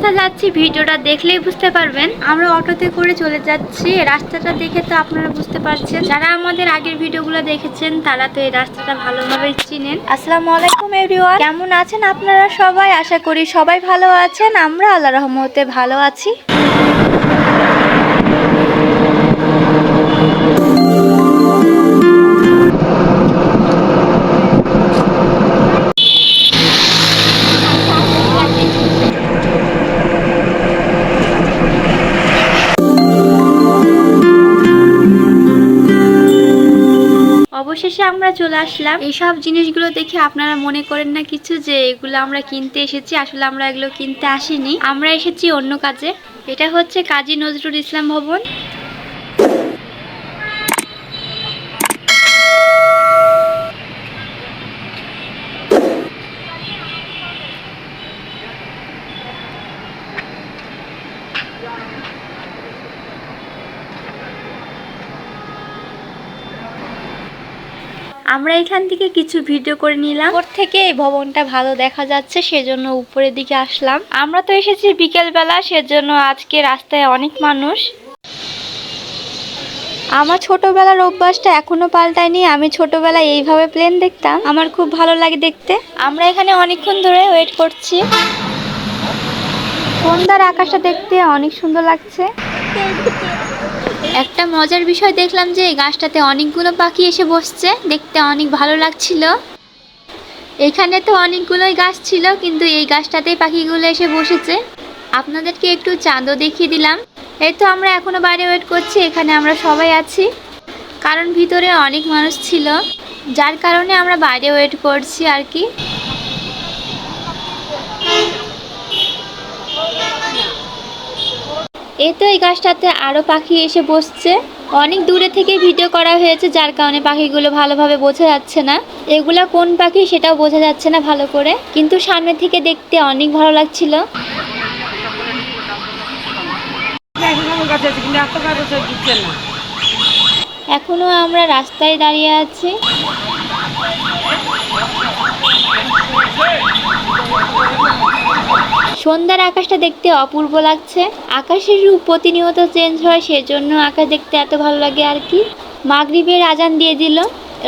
কোথায় যাচ্ছি ভিডিওটা দেখলেই বুঝতে পারবেন। আমরা অটোতে করে চলে যাচ্ছি। রাস্তাটা দেখে তো আপনারা বুঝতে পারছেন। যারা আমাদের আগের ভিডিওগুলো দেখেছেন, তারা তো এই রাস্তাটা ভালোভাবে চিনেন। আসসালামু আলাইকুম এভরিওয়ান কেমন আছেন আপনারা সবাই? আশা করি সবাই ভালো আছেন। আমরা আল্লাহ রহমতে ভালো আছি। অবশেষে আমরা চলে আসলাম। এইসব জিনিসগুলো দেখে আপনারা মনে করেন না কিছু যে এগুলো আমরা কিনতে এসেছি, আসলে আমরা এগুলো কিনতে আসিনি। আমরা এসেছি অন্য কাজে। এটা হচ্ছে কাজী নজরুল ইসলাম ভবন। আমরা এখান থেকে কিছু ভিডিও করে নিলাম। ওর থেকে এই ভবনটা ভালো দেখা যাচ্ছে, সেজন্য উপরের দিকে আসলাম। আমরা তো এসেছি বিকেল বেলা সেজন্য আজকে রাস্তায় অনেক মানুষ। আমার ছোটবেলার অভ্যাসটা এখনও পাল্টায়নি, আমি ছোটবেলায় এইভাবে প্লেন দেখতাম। আমার খুব ভালো লাগে দেখতে। আমরা এখানে অনেকক্ষণ ধরে ওয়েট করছি। সন্ধ্যার আকাশটা দেখতে অনেক সুন্দর লাগছে। একটা মজার বিষয় দেখলাম যে এই গাছটাতে অনেকগুলো পাখি এসে বসছে। দেখতে অনেক ভালো লাগছিল। এখানে তো অনেকগুলোই গাছ ছিল, কিন্তু এই গাছটাতেই পাখিগুলো এসে বসেছে। আপনাদেরকে একটু চাঁদও দেখিয়ে দিলাম। এই তো আমরা এখনও বাইরে ওয়েট করছি, এখানে আমরা সবাই আছি। কারণ ভিতরে অনেক মানুষ ছিল। যার কারণে আমরা বাইরে ওয়েট করছি আর কি। এই তো এই গাছটাতে আরও পাখি এসে বসছে। অনেক দূরে থেকে ভিডিও করা হয়েছে, যার কারণে পাখিগুলো ভালোভাবে বোঝা যাচ্ছে না। এগুলা কোন পাখি সেটাও বোঝা যাচ্ছে না ভালো করে। কিন্তু সামনে থেকে দেখতে অনেক ভালো লাগছিল। এখন আমরা রাস্তায় দাঁড়িয়ে আছি। সন্ধ্যার আকাশটা দেখতে অপূর্ব লাগছে। আকাশের রূপ প্রতিনিয়ত চেঞ্জ হয়, সেজন্য আকাশ দেখতে এত ভালো লাগে আর কি। মাগরীবের আজান দিয়ে দিল।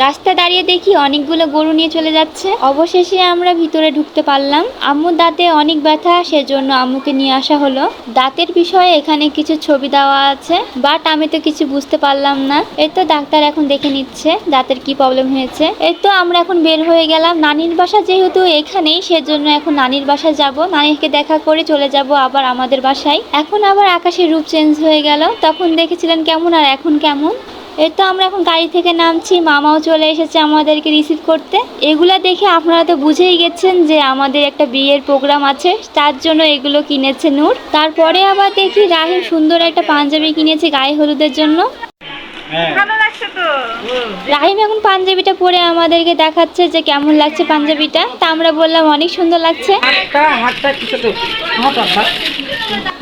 রাস্তা দাঁড়িয়ে দেখি অনেকগুলো গরু নিয়ে চলে যাচ্ছে। অবশেষে আমরা ভিতরে ঢুকতে পারলাম। আম্মুর দাঁতে অনেক ব্যথা, সেজন্য আম্মুকে নিয়ে আসা হলো। দাঁতের বিষয়ে এখানে কিছু ছবি দেওয়া আছে, বাট আমি তো কিছু বুঝতে পারলাম না। এই তো ডাক্তার এখন দেখে নিচ্ছে দাঁতের কি প্রবলেম হয়েছে। এই তো আমরা এখন বের হয়ে গেলাম। নানির বাসা যেহেতু এখানেই, সেজন্য এখন নানির বাসায় যাব। নানিকে দেখা করে চলে যাব আবার আমাদের বাসায়। এখন আবার আকাশের রূপ চেঞ্জ হয়ে গেল। তখন দেখেছিলেন কেমন আর এখন কেমন। এই তো আমরা এখন গাড়ি থেকে নামছি মামাও চলে এসেছে আমাদেরকে রিসিভ করতে। এগুলা দেখে আপনারা তো বুঝেই গেছেন যে আমাদের একটা বিয়ের প্রোগ্রাম আছে তার জন্য এগুলো কিনেছে নূর। তারপরে আবার দেখি রাহিম সুন্দর একটা পাঞ্জাবি কিনেছে গায়ে হলুদের জন্য। ভালো রাহিম এখন পাঞ্জাবিটা পরে আমাদেরকে দেখাচ্ছে যে কেমন লাগছে পাঞ্জাবিটা। তা আমরা বললাম অনেক সুন্দর লাগছে। হাতটা হাতটা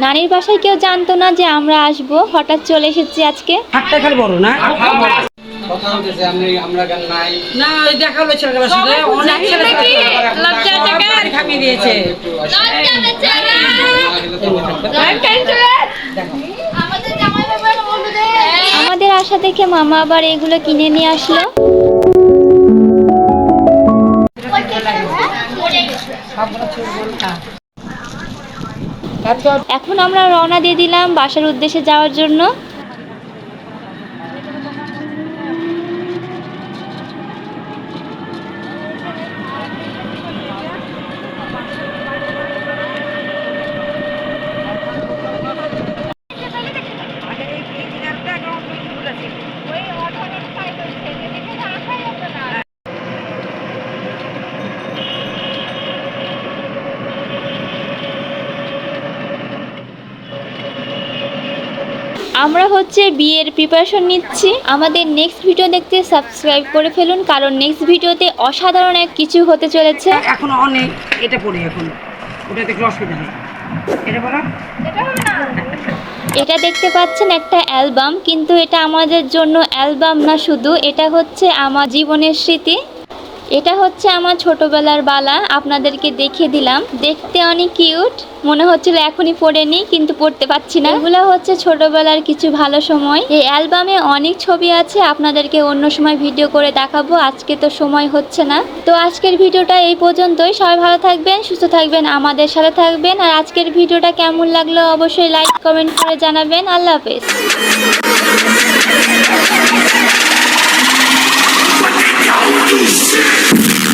নানির বাসায় কেউ জানতো না যে আমরা আসব। হঠাৎ চলে এসেছি আজকে। হাতটা খালি বড় না? কথা হইতেছে আপনি আমরা গান নাই? না ওই দেখা হলো ছেলেটার সাথে অনেক ছেলে সবাই খামিয়ে দিয়েছে একটু আসেন। আমাদের আশা দেখে মামা আবার এগুলো কিনে নিয়ে আসলো। এখন আমরা রওনা দিয়ে দিলাম বাসার উদ্দেশ্যে যাওয়ার জন্য। আমরা হচ্ছে বিয়ের প্রিপারেশন নিচ্ছি। আমাদের নেক্সট ভিডিও দেখতে সাবস্ক্রাইব করে ফেলুন কারণ নেক্সট ভিডিওতে অসাধারণ এক কিছু হতে চলেছে। এখন অনেক এটা পড়ি এখন। ওটা দেখলে অসুবিধা নেই এটা বলো এটা দেখতে পাচ্ছেন একটা অ্যালবাম কিন্তু এটা আমাদের জন্য অ্যালবাম না শুধু এটা হচ্ছে আমার জীবনের স্মৃতি। এটা হচ্ছে আমার ছোটবেলার বালা, আপনাদেরকে দেখিয়ে দিলাম। দেখতে অনেক কিউট, মনে হচ্ছিল এখনই পড়ে নি কিন্তু পড়তে পারছি না। এগুলো হচ্ছে ছোটবেলার কিছু ভালো সময়। এই অ্যালবামে অনেক ছবি আছে, আপনাদেরকে অন্য সময় ভিডিও করে দেখাবো, আজকে তো সময় হচ্ছে না। তো আজকের ভিডিওটা এই পর্যন্তই, সবাই ভালো থাকবেন, সুস্থ থাকবেন, আমাদের সাথে থাকবেন, আর আজকের ভিডিওটা কেমন লাগল অবশ্যই লাইক, কমেন্ট করে জানাবেন, আল্লাহ হাফেজ। Alto